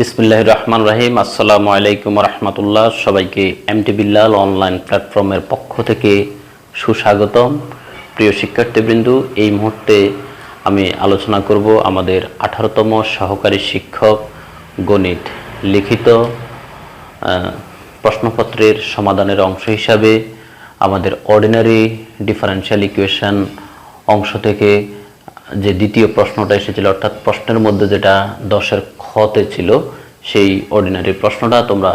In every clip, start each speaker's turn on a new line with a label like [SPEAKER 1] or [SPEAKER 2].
[SPEAKER 1] বিসমুল্লাহ রহমান রাহিম আসসালামু আলাইকুম রহমতুল্লাহ। সবাইকে এমটি বিল্লাল অনলাইন প্ল্যাটফর্মের পক্ষ থেকে সুস্বাগতম। প্রিয় শিক্ষার্থীবৃন্দ, এই মুহূর্তে আমি আলোচনা করব আমাদের আঠারোতম সহকারী শিক্ষক গণিত লিখিত প্রশ্নপত্রের সমাধানের অংশ হিসাবে আমাদের অর্ডিনারি ডিফারেনশিয়াল ইকুয়েশন অংশ থেকে যে দ্বিতীয় প্রশ্নটা এসেছিল, অর্থাৎ প্রশ্নের মধ্যে যেটা দশের খতে ছিল সেই অর্ডিনারি প্রশ্নটা তোমরা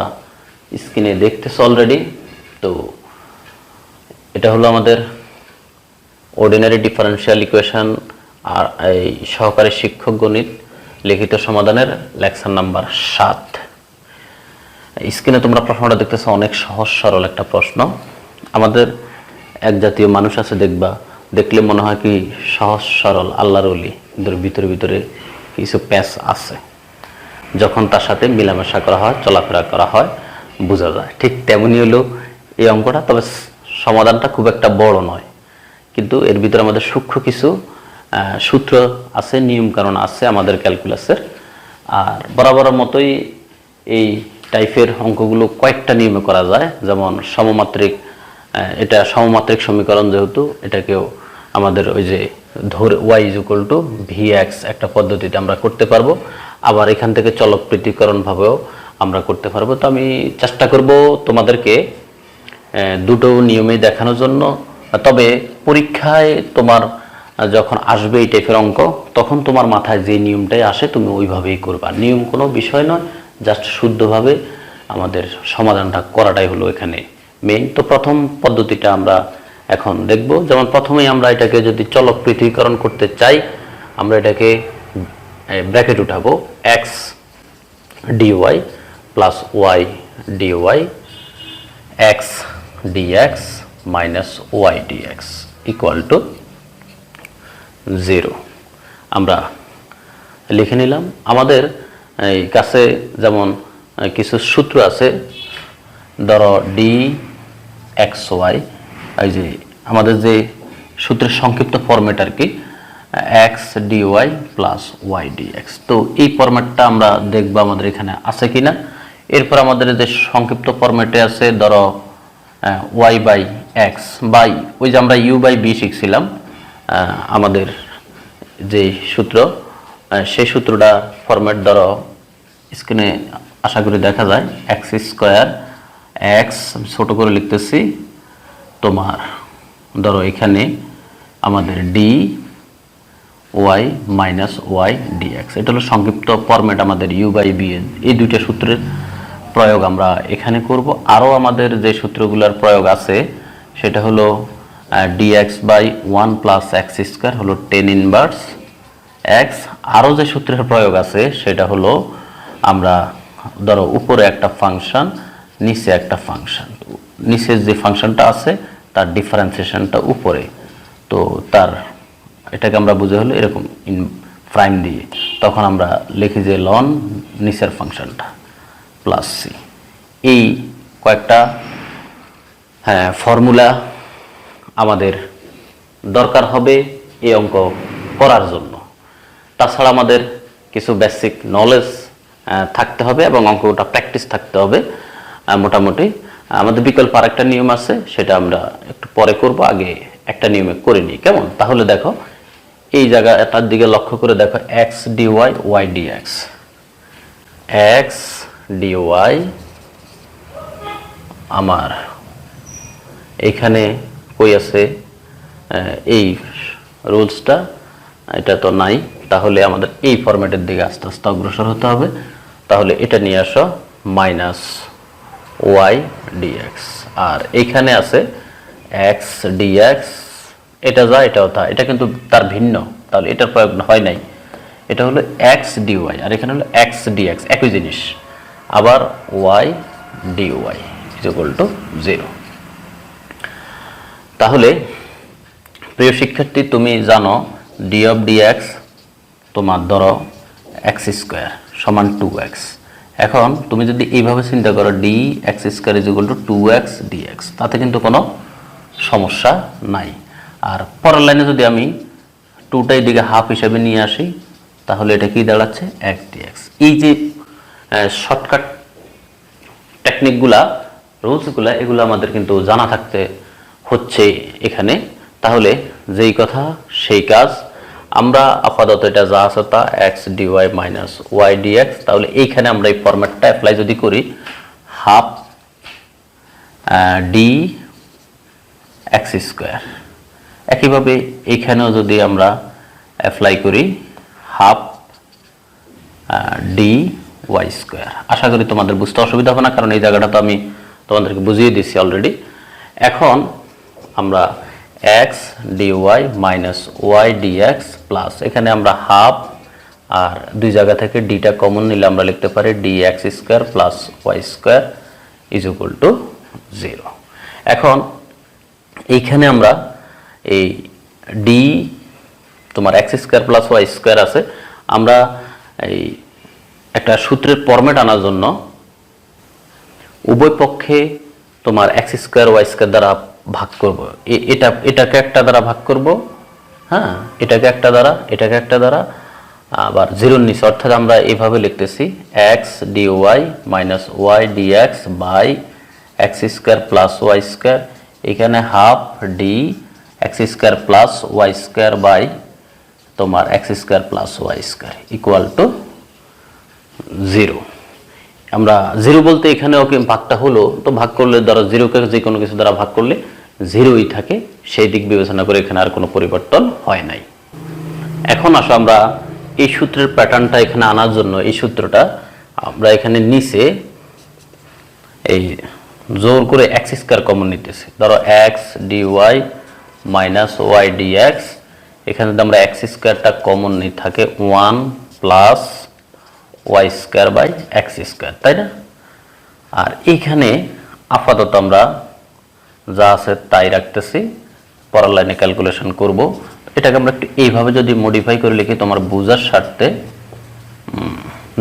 [SPEAKER 1] স্ক্রিনে দেখতেছো অলরেডি তো এটা হলো আমাদের অর্ডিনারি ডিফারেনশিয়াল ইকুয়েশন আর এই সহকারী শিক্ষক গণিত লিখিত সমাধানের লেকচার নাম্বার সাত। স্ক্রিনে তোমরা প্রশ্নটা দেখতেছো, অনেক সহজ সরল একটা প্রশ্ন। আমাদের এক জাতীয় মানুষ আছে, দেখবা, দেখলে মনে হয় কি সহজ সরল, আল্লাহর অলি ভিতরে ভিতরে কিছু প্যাচ আছে। যখন তার সাথে মেলামেশা করা হয়, চলাফেরা করা হয়, বোঝা যায়। ঠিক তেমনই হলো এই অঙ্কটা, তবে সমাধানটা খুব একটা বড় নয়। কিন্তু এর ভিতরে আমাদের সূক্ষ্ম কিছু সূত্র আছে নিয়ম কারণ আছে আমাদের ক্যালকুলাসের। আর বরাবরের মতোই এই টাইপের অঙ্কগুলো কয়েকটা নিয়মে করা যায়। যেমন সমমাত্রিক এটা সমমাত্রিক সমীকরণ যেহেতু, এটাকেও আমাদের ওই যে ধরে Y is equal to V X একটা পদ্ধতিতে আমরা করতে পারব। আবার এখান থেকে চলক প্রীতিকরণভাবেও আমরা করতে পারব। তো আমি চেষ্টা করব তোমাদেরকে দুটো নিয়মে দেখানোর জন্য। তবে পরীক্ষায় তোমার যখন আসবে এই টাইপের অঙ্ক, তখন তোমার মাথায় যে নিয়মটাই আসে তুমি ওইভাবেই করবা। নিয়ম কোনো বিষয় নয় জাস্ট শুদ্ধভাবে আমাদের সমাধানটা করাটাই হলো এখানে মেইন তো প্রথম পদ্ধতিটা আমরা এখন দেখব। যেমন প্রথমেই আমরা এটাকে যদি চলক পৃথকীকরণ করতে চাই, আমরা এটাকে ব্র্যাকেট উঠাবো X D Y plus Y D Y X D X minus Y D X equal to zero আমরা লিখে নিলাম। আমাদের এই কাছে যেমন কিছু সূত্র আছে, ধরো ডি এক্স ওয়াই এই যে আমাদের যে সূত্রের সংক্ষিপ্ত ফরম্যাট আর কি X D Y plus Y D X তো এই ফরম্যাটটা আমরা দেখব আমাদের এখানে আছে কিনা। এরপর আমাদের যে সংক্ষিপ্ত ফরম্যাটে আছে, ধরো ওয়াই বাই এক্স বাই ওই যে আমরা ইউ বাই বি শিখছিলাম আমাদের যে সূত্র সেই সূত্রটা ফরম্যাট ধরো স্ক্রিনে আশা করি দেখা যায় এক্স স্কোয়ার এক্স ছোট করে লিখতেছি, তোমার, ধরো, এখানে আমাদের D Y minus Y D X এটা হলো সংক্ষিপ্ত ফরম্যাট আমাদের ইউ বাই বি এই দুইটা সূত্রের প্রয়োগ আমরা এখানে করব। আরও আমাদের যে সূত্রগুলোর প্রয়োগ আছে, সেটা হলো D X by one plus X square হলো টেন ইনভার্স এক্স আরও যে সূত্রের প্রয়োগ আছে, সেটা হলো আমরা, ধরো, উপরে একটা ফাংশন নিচে একটা ফাংশন নিচের যে ফাংশনটা আছে, তার ডিফারেন্সিয়েশনটা উপরে। তো তার এটাকে আমরা বুঝে হলো এরকম ইন প্রাইম দিয়ে। তখন আমরা লিখি যে লন নিচের ফাংশনটা প্লাস সি এই কয়েকটা হ্যাঁ ফর্মুলা আমাদের দরকার হবে এই অঙ্ক করার জন্য। তাছাড়া আমাদের কিছু বেসিক নলেজ থাকতে হবে এবং অঙ্কটা প্র্যাকটিস থাকতে হবে মোটামুটি। আমাদের বিকল্প আর একটা নিয়ম আছে, সেটা আমরা একটু পরে করব, আগে একটা নিয়মে করে নিই। কেমন? তাহলে দেখো এই জায়গাটার দিকে লক্ষ্য করে দেখো X D Y Y D X X D Y আমার। এখানে কই আছে? এই রুলসটা, এটা তো নাই। তাহলে আমাদের এই ফরম্যাটের দিকে আস্তে আস্তে অগ্রসর হতে হবে। তাহলে এটা নিয়ে আসো মাইনাস ওয়াই ডিএক্স আর এইখানে আছে এক্স ডিএক্স এটা যা, এটাও তা। এটা কিন্তু তার ভিন্ন। তাহলে এটার প্রয়োগ হয় নাই। এটা হলো এক্স ডিওয়াই আর এখানে হলো এক্স ডিএক্স একই জিনিস। আবার Y D Y is equal to zero তাহলে, প্রিয় শিক্ষার্থী, তুমি জানো ডি অফ ডিএক্স তোমার ধরো এক্স স্কোয়ার সমান টু এক্স এখন তুমি যদি এইভাবে চিন্তা করো D X square is equal to two X D X তাতে কিন্তু কোনো সমস্যা নাই। আর পরের লাইনে যদি আমি টুটাই দিকে হাফ হিসাবে নিয়ে আসি, তাহলে এটা কি দাঁড়াচ্ছে? এক ডিএক্স এই যে শর্টকাট টেকনিকগুলা রুলসগুলা এগুলো আমাদের কিন্তু জানা থাকতে হচ্ছে এখানে। তাহলে যেই কথা, সেই কাজ। আমরা আপাতত এটা যা আছে তা X D Y minus Y D X তাহলে এইখানে আমরা এই ফরম্যাটটা অ্যাপ্লাই যদি করি হাফ ডি এক্স স্কোয়ার একইভাবে এইখানেও যদি আমরা অ্যাপ্লাই করি হাফ ডি ওয়াই স্কোয়ার আশা করি তোমাদের বুঝতে অসুবিধা হবে না, কারণ এই জায়গাটা তো আমি তোমাদেরকে বুঝিয়ে দিচ্ছি অলরেডি এখন আমরা X D Y minus Y D X plus এখানে আমরা হাফ আর দুই জায়গা থেকে ডিটা কমন নিলে আমরা লিখতে পারি D X square plus Y square is equal to zero এখন এইখানে আমরা এই ডি তোমার X square plus Y square আছে। আমরা এই একটা সূত্রের ফরম্যাট আনার জন্য উভয় পক্ষে তোমার এক্স স্কোয়ার ওয়াই স্কোয়ার দ্বারা ভাগ করব। এটা, এটাকে একটা দ্বারা ভাগ করব হ্যাঁ? এটাকে একটা দ্বারা, এটাকে একটা দ্বারা, আবার জিরোর নিচে। অর্থাৎ আমরা এইভাবে লিখতেছি X D Y minus Y D X by X square plus Y square এখানে half D X square plus Y square by তোমার X square plus Y square equal to zero আমরা জিরো বলতে এখানে ওকে ভাগটা হলো? তো ভাগ করলে ধরো জিরোকে যে কোনো কিছু দ্বারা ভাগ করলে জিরোই থাকে, সেই দিক বিবেচনা করে এখানে আর কোনো পরিবর্তন হয় নাই। এখন আসো আমরা এই সূত্রের প্যাটার্নটা এখানে আনার জন্য, এই সূত্রটা আমরা এখানে নিচে এই জোর করে এক্স স্কোয়ার কমন নিতেছি। ধরো X D Y minus Y D X এখানে যদি আমরা এক্স স্কোয়ারটা কমন নিয়ে থাকে one plus Y square by X square তাই না? আর এইখানে আপাতত আমরা যা আছে তাই রাখতেছি, পরের লাইনে ক্যালকুলেশন করব। এটাকে আমরা একটু এইভাবে যদি মডিফাই করে লিখি, তোমার বোঝার স্বার্থে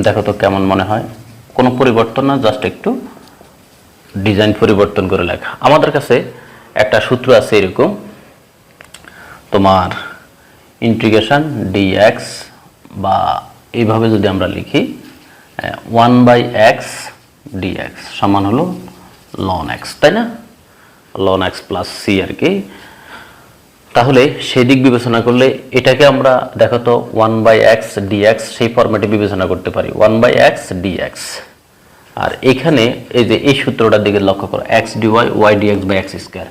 [SPEAKER 1] দেখো তো কেমন মনে হয়। কোনো পরিবর্তন না জাস্ট একটু ডিজাইন পরিবর্তন করে লেখা। আমাদের কাছে একটা সূত্র আছে এরকম তোমার ইন্টিগ্রেশন ডিএক্স বা এইভাবে যদি আমরা লিখি ওয়ান বাই এক্স ডিএক্স সমান হলো লন এক্স তাই না? লন এক্স প্লাস সি আর কি। তাহলে সেই দিক বিবেচনা করলে এটাকে আমরা দেখো তো ওয়ান বাই এক্স ডিএক্স সেই ফরম্যাটে বিবেচনা করতে পারি one by X D X আর এখানে এই যে এই সূত্রটার দিকে লক্ষ্য করো X D Y Y D X by X square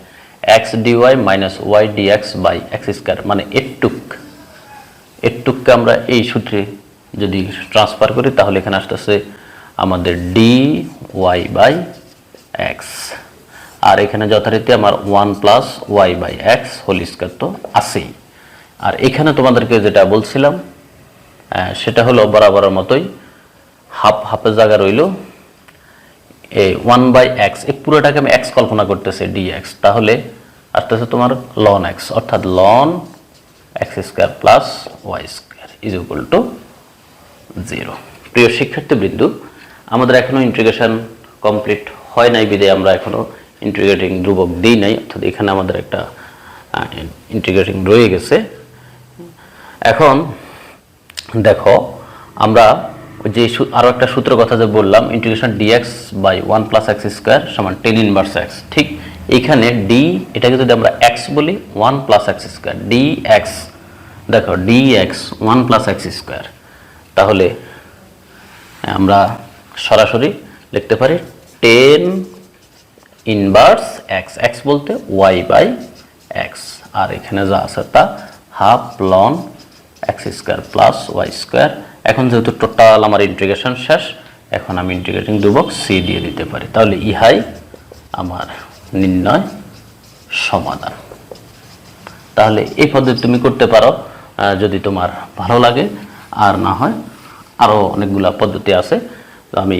[SPEAKER 1] X D Y minus Y D X by X square মানে এটুক, এটুককে আমরা এই সূত্রে যদি ট্রান্সফার করি, তাহলে এখানে আসতেছে আমাদের ডি ওয়াই বাই এক্স আর এখানে যথারীতি আমার one plus Y by X whole square তো আছেই। আর এখানে তোমাদেরকে যেটা বলছিলাম সেটা হলো বরাবরের মতোই হাফ হাফের জায়গা রইল এই ওয়ান বাই এক্স এই পুরোটাকে আমি এক্স কল্পনা করতেছি ডি এক্স তাহলে আসতেছে তোমার লন এক্স অর্থাৎ ln X square plus Y square is equal to zero প্রিয় শিক্ষার্থীবৃন্দ, আমাদের এখনও ইন্টিগ্রেশন কমপ্লিট হয় নাই বিদে আমরা এখনও ইন্টিগ্রেটিং ধ্রুবক দিই নাই, অর্থাৎ এখানে আমাদের একটা ইন্টিগ্রেটিং রয়ে গেছে। এখন দেখো, আমরা যে সূ- আরও একটা সূত্র কথা যে বললাম integration D X by one plus X square সমান টেন ইনভার্স এক্স ঠিক? এইখানে ডি এটাকে যদি আমরা এক্স বলি one plus X square D X দেখো D X one plus X square তাহলে, আমরা সরাসরি লিখতে পারি টেন ইনভার্স এক্স এক্স বলতে ওয়াই বাই এক্স আর এখানে যা আছে তা half ln X square plus Y square এখন যেহেতু টোটাল আমার ইন্টিগ্রেশন শেষ, এখন আমি ইন্টিগ্রেটিং দুবক সি দিয়ে দিতে পারি। তাহলে ইহাই আমার নির্ণয় সমাধান। তাহলে এই পদ্ধতি তুমি করতে পারো যদি তোমার ভালো লাগে। আর না হয় আরও অনেকগুলা পদ্ধতি আছে। তো আমি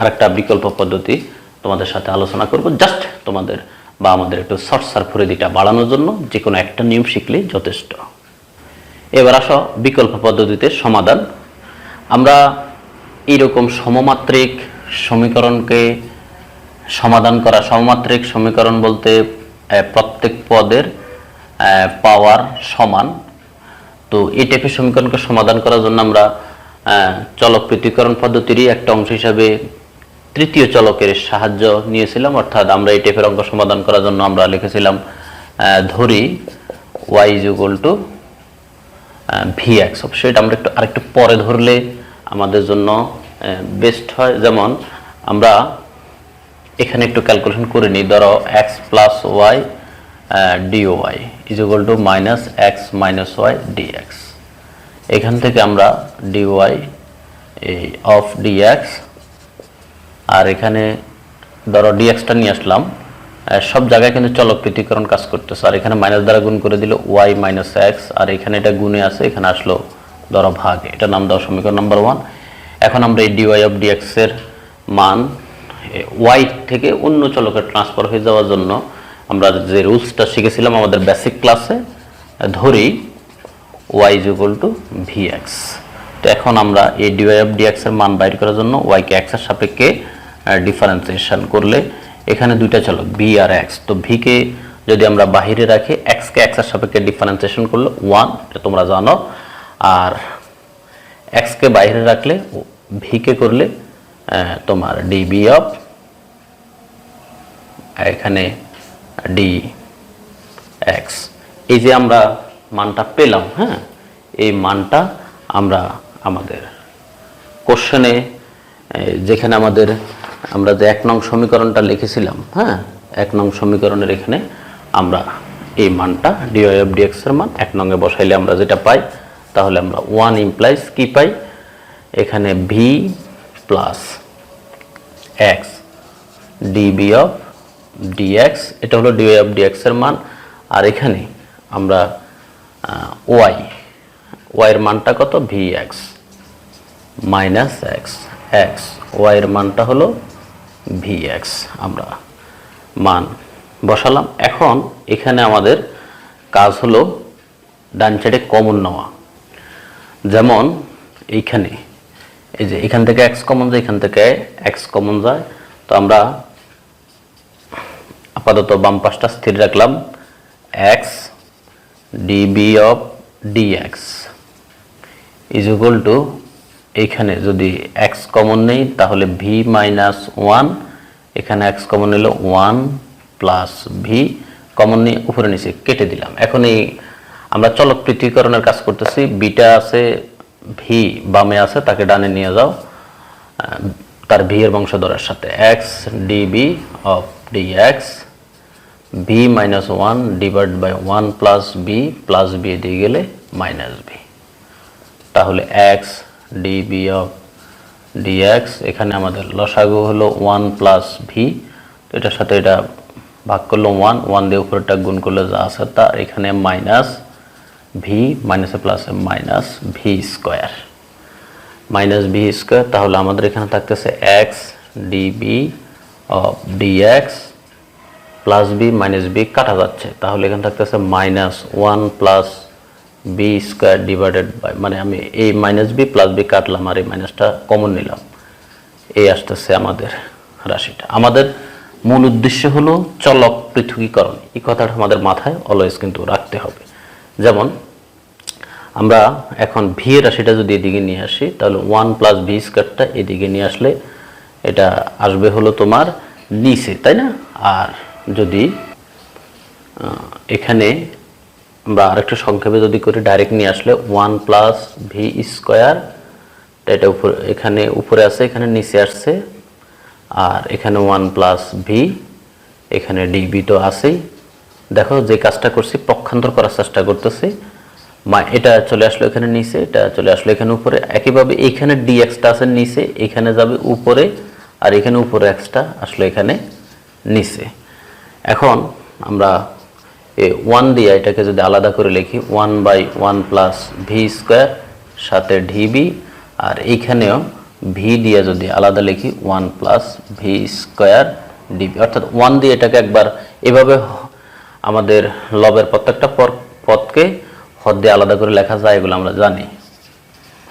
[SPEAKER 1] আরেকটা বিকল্প পদ্ধতি তোমাদের সাথে আলোচনা করব। জাস্ট তোমাদের বা আমাদের একটু শর্ট সার্ফরিদিটা বাড়ানোর জন্য যে কোনো একটা নিয়ম শিখলেই যথেষ্ট। এবার আসো বিকল্প পদ্ধতিতে সমাধান। আমরা এইরকম সমমাত্রিক সমীকরণকে সমাধান করা সমমাত্রিক সমীকরণ বলতে প্রত্যেক পদের পাওয়ার সমান। তো এই টাইপের সমীকরণকে সমাধান করার জন্য আমরা চলক পদ্ধতিরই একটা অংশ হিসাবে তৃতীয় চলকের সাহায্য নিয়েছিলাম। অর্থাৎ আমরা এই টাইপের অঙ্ক সমাধান করার জন্য আমরা লিখেছিলাম ধরি Y is equal to V X অবশ্যই এটা আমরা একটু, আরেকটু পরে ধরলে আমাদের জন্য বেস্ট হয়। যেমন আমরা এখানে একটু ক্যালকুলেশন করে নিই, ধরো X plus Y D Y is equal to minus X minus Y D X এখান থেকে আমরা ডিওয়াই এই অফ ডিএক্স আর এখানে ধরো ডিএক্সটা নিয়ে আসলাম। সব জায়গায় কিন্তু চলক পৃথকীকরণ কাজ করতেছে। আর এখানে মাইনাস দ্বারা গুণ করে দিল ওয়াই মাইনাস এক্স আর এখানে এটা গুণে আছে, এখানে আসলো ধরো ভাগ। এটা নাম দেওয়া সমীকরণ নাম্বার ওয়ান এখন আমরা এই ডিওয়াই অফ ডিএক্স এর মান ওয়াই থেকে অন্য চলকে ট্রান্সফার হয়ে যাওয়ার জন্য আমরা যে রুলসটা শিখেছিলাম আমাদের বেসিক ক্লাসে ধরি Y is equal to V X তো এখন আমরা এই ডিওয়াই অফ ডিএক্স এর মান বাইর করার জন্য ওয়াইকে এক্সের সাপেক্ষে ডিফারেন্সিয়েশন করলে এখানে দুইটা চলক ভি আর এক্স তো ভিকে যদি আমরা বাহিরে রাখি এক্সকে এক্সের সাপেক্ষে ডিফারেন্সিয়েশন করলে ওয়ান এটা তোমরা জানো। আর এক্সকে বাইরে রাখলে ভিকে করলে তোমার ডিবি অফ এখানে ডি এক্স এই যে আমরা মানটা পেলাম হ্যাঁ? এই মানটা আমরা আমাদের কোশ্চেনে যেখানে আমাদের আমরা যে এক নং সমীকরণটা লিখেছিলাম হ্যাঁ? এক নং সমীকরণের এখানে আমরা এই মানটা ডিওয়াই অফ ডিএক্স এর মান এক নঙ্গে বসাইলে আমরা যেটা পাই, তাহলে আমরা ওয়ান ইমপ্লাইজ কি পাই? এখানে V plus X D V of D X এটা হলো ডিওয়াই অফ ডিএক্স এর মান। আর এখানে আমরা ওয়াই ওয়াইয়ের মানটা কত? V X minus X X ওয়াইয়ের মানটা হলো ভি এক্স আমরা মান বসালাম। এখন এখানে আমাদের কাজ হলো ডান সাইডে কমন নেওয়া। যেমন এইখানে এই যে এখান থেকে এক্স কমন যায়, এখান থেকে এক্স কমন যায়। তো আমরা আপাতত বাম পাশটা স্থির রাখলাম। X D V of D X is equal to এইখানে যদি এক্স কমন নেই, তাহলে ভি মাইনাস ওয়ান এখানে এক্স কমন নিল ওয়ান প্লাস ভি কমন নিয়ে উপরে নিচে কেটে দিলাম। এখন এই আমরা চলক পৃথকীকরণের কাজ করতেছি, বিটা আছে ভি বামে আছে, তাকে ডানে নিয়ে যাও। তার ভি এর বংশধরের সাথে। X D V of D X V minus one divide by one plus V plus V দিয়ে গেলে মাইনাস বি তাহলে X D V of D X এখানে আমাদের লসাগু হলো ওয়ান প্লাস ভি এটার সাথে এটা ভাগ করল ওয়ান ওয়ান দিয়ে উপরেটা গুণ করলে যা আছে তা এখানে মাইনাস ভি মাইনাসে প্লাসে minus V square minus V square তাহলে আমাদের এখানে থাকতেছে X D V D X plus V minus V কাটা যাচ্ছে। তাহলে এখানে থাকতেছে minus one plus V square divided by মানে আমি এই মাইনাস বি প্লাস বি কাটলাম আর এই মাইনাসটা কমন নিলাম। এই আসতেছে আমাদের রাশিটা। আমাদের মূল উদ্দেশ্য হলো চলক পৃথকীকরণ। এই কথাটা আমাদের মাথায় অলওয়েজ কিন্তু রাখতে হবে। যেমন, আমরা এখন ভি এর রাশিটা যদি এদিকে নিয়ে আসি, তাহলে ওয়ান প্লাস ভি স্কোয়ারটা এদিকে নিয়ে আসলে এটা আসবে হলো তোমার নিচে, তাই না? আর যদি এখানে আমরা আরেকটু সংক্ষেপে যদি করি ডাইরেক্ট নিয়ে আসলে ওয়ান প্লাস ভি স্কোয়ার এটা উপরে, এখানে উপরে আছে, এখানে নিচে আসছে, আর এখানে ওয়ান প্লাস ভি এখানে ডিবি তো আছেই। দেখো যে কাজটা করছি, পক্ষান্তর করার চেষ্টা করতেছি। মা, এটা চলে আসলো এখানে নিচে, এটা চলে আসলো এখানে উপরে। একইভাবে এইখানে ডি এক্সটা আছে নিচে, এখানে যাবে উপরে, আর এখানে উপরে এক্সটা আসলো এখানে নিচে। এখন আমরা এ ওয়ান দিয়ে এটাকে যদি আলাদা করে লিখি one by one plus V square সাথে ডিবি আর এইখানেও ভি দিয়ে যদি আলাদা লিখি one plus V square D V অর্থাৎ ওয়ান দিয়ে এটাকে একবার এভাবে আমাদের লবের প্রত্যেকটা পর- পদকে হদ দিয়ে আলাদা করে লেখা যায় এগুলো আমরা জানি।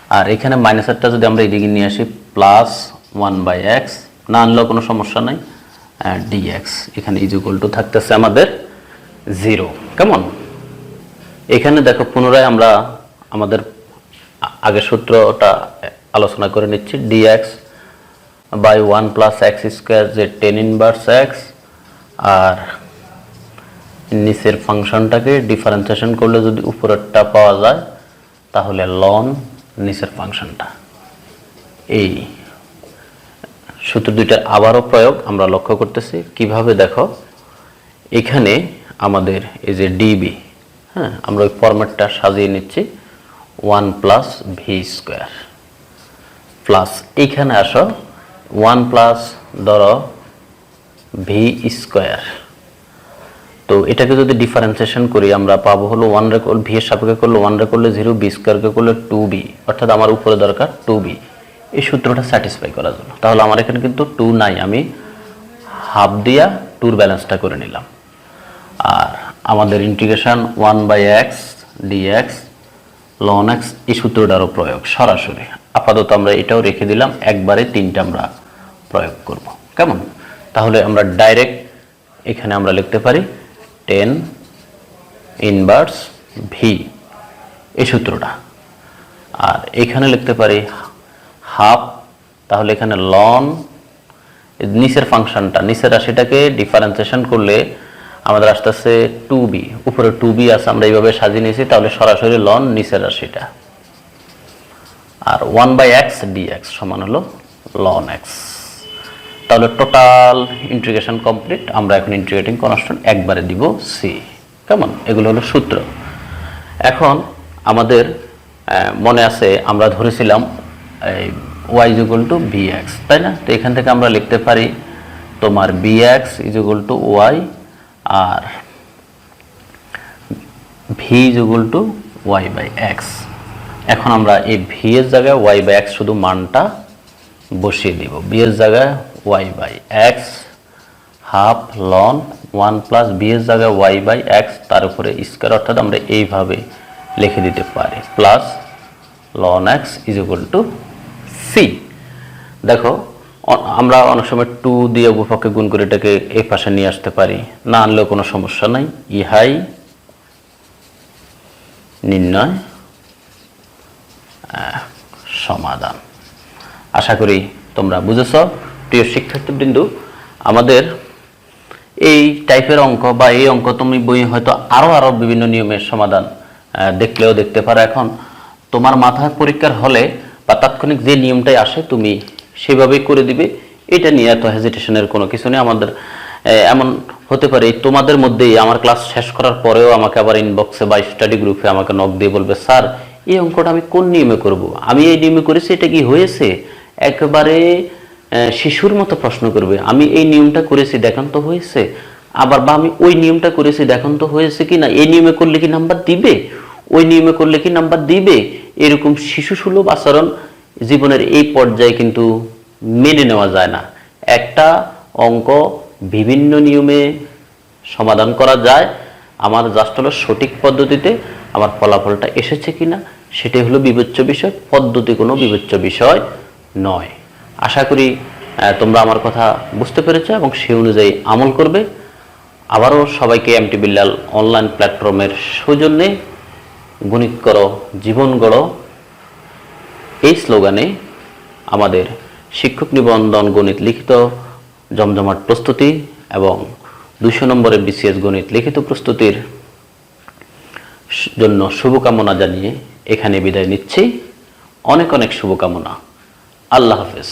[SPEAKER 1] আর এখানে মাইনাসেরটা যদি আমরা এদিকে নিয়ে আসি প্লাস ওয়ান বাই এক্স না আনলেও কোনো সমস্যা নাই ডিএক্স এখানে ইজুকল টু থাকতেছে আমাদের জিরো কেমন? এখানে দেখো পুনরায় আমরা আমাদের আগের সূত্রটা আলোচনা করে নিচ্ছি D X by one plus X square যে টেন ইনভার্স এক্স আর নিচের ফাংশনটাকে ডিফারেন্সিয়েশন করলে যদি উপরেরটা পাওয়া যায়, তাহলে লন নিচের ফাংশনটা। এই সূত্র দুইটার আবারও প্রয়োগ আমরা লক্ষ্য করতেছি। কীভাবে দেখো, এখানে আমাদের এই যে ডিবি হ্যাঁ আমরা ওই ফরম্যাটটা সাজিয়ে নিচ্ছি one plus V square plus এইখানে আসো ওয়ান প্লাস ধরো ভি স্কোয়ার তো এটাকে যদি ডিফারেন্সিয়েশন করি, আমরা পাবো হলো ওয়ান রে ভি এর সাপেক্ষে করলে ওয়ান করলে জিরো বি স্কোয়ারকে করলে টু বি অর্থাৎ আমার উপরে দরকার টু বি এই সূত্রটা স্যাটিসফাই করার জন্য। তাহলে আমার এখানে কিন্তু টু নাই, আমি হাফ দিয়া টুর ব্যালেন্সটা করে নিলাম। আর আমাদের integration one by x dx ln x এই সূত্রটারও প্রয়োগ সরাসরি। আপাতত আমরা এটাও রেখে দিলাম, একবারে তিনটা আমরা প্রয়োগ করব। কেমন? তাহলে আমরা ডাইরেক্ট এখানে আমরা লিখতে পারি টেন ইনভার্স ভি এই সূত্রটা। আর এখানে লিখতে পারি হাফ, তাহলে এখানে লন নিচের ফাংশনটা, নিচের রাশিটাকে ডিফারেন্সিয়েশন করলে আমাদের আসতেছে টু বি উপরে টু বি আছে, আমরা এইভাবে সাজিয়ে নিয়েছি, তাহলে সরাসরি লন নিচের রাশিটা। আর one by x d x সমান হলো লন এক্স তাহলে টোটাল ইন্টিগ্রেশন কমপ্লিট আমরা এখন ইন্টিগ্রেটিং কনস্ট্যান্ট একবারে দিব সি কেমন? এগুলো হলো সূত্র। এখন আমাদের মনে আছে আমরা ধরেছিলাম, এই y equal to b x তাই না? তো এখান থেকে আমরা লিখতে পারি, তোমার b x is equal to y R v is equal to y by x এখন আমরা এই ভি এর জায়গায় ওয়াই বাই এক্স শুধু মানটা বসিয়ে দিব। বি এর জায়গায় y by x half ln one plus b এর জায়গায় ওয়াই বাই এক্স তার উপরে স্কোয়ার অর্থাৎ আমরা এইভাবে লিখে দিতে পারি। Plus ln x is equal to c দেখো আমরা অনেক সময় টু দিয়ে উপপক্ষে গুণ করে এটাকে এই পাশে নিয়ে আসতে পারি। না আনলেও কোনো সমস্যা নাই। ইহাই নির্ণয় সমাধান। আশা করি তোমরা বুঝেছ। প্রিয় শিক্ষার্থীবৃন্দু, আমাদের এই টাইপের অঙ্ক বা এই অঙ্ক তুমি বই হয়তো আরও আরও বিভিন্ন নিয়মের সমাধান দেখলেও দেখতে পারো এখন। তোমার মাথায় পরীক্ষার হলে বা তাৎক্ষণিক যে নিয়মটাই আসে, তুমি সেভাবেই করে দিবে। এটা নিয়ে এত হেজিটেশনের কোনো কিছু নেই। আমাদের এমন হতে পারে তোমাদের মধ্যেই আমার ক্লাস শেষ করার পরেও আমাকে আবার ইনবক্সে বা স্টাডি গ্রুপে আমাকে নক দিয়ে বলবে, স্যার, এই অঙ্কটা আমি কোন নিয়মে করব? আমি এই নিয়মে করেছি, এটা কি হয়েছে? একবারে শিশুর মতো প্রশ্ন করবে, আমি এই নিয়মটা করেছি দেখান তো হয়েছে? আবার বা আমি ওই নিয়মটা করেছি দেখান তো হয়েছে কি না? এই নিয়মে করলে কি নাম্বার দিবে? ওই নিয়মে করলে কি নাম্বার দিবে? এরকম শিশু সুলভ আচরণ জীবনের এই পর্যায়ে কিন্তু মেনে নেওয়া যায় না। একটা অঙ্ক বিভিন্ন নিয়মে সমাধান করা যায়। আমার জাস্ট হলো সঠিক পদ্ধতিতে আমার ফলাফলটা এসেছে কিনা, সেটাই হলো বিবেচ্য বিষয়। পদ্ধতি কোনো বিবেচ্য বিষয় নয়। আশা করি তোমরা আমার কথা বুঝতে পেরেছ এবং সেই অনুযায়ী আমল করবে। আবারও সবাইকে এমটি বিল্লাল অনলাইন প্ল্যাটফর্মের সৌজন্যে গণিত করো, জীবন গড়ো। এই স্লোগানে আমাদের শিক্ষক নিবন্ধন গণিত লিখিত জমজমাট প্রস্তুতি এবং দুশো নম্বরের বিসিএস গণিত লিখিত প্রস্তুতির জন্য শুভকামনা জানিয়ে এখানে বিদায় নিচ্ছি। অনেক অনেক শুভকামনা। আল্লাহ হাফেজ।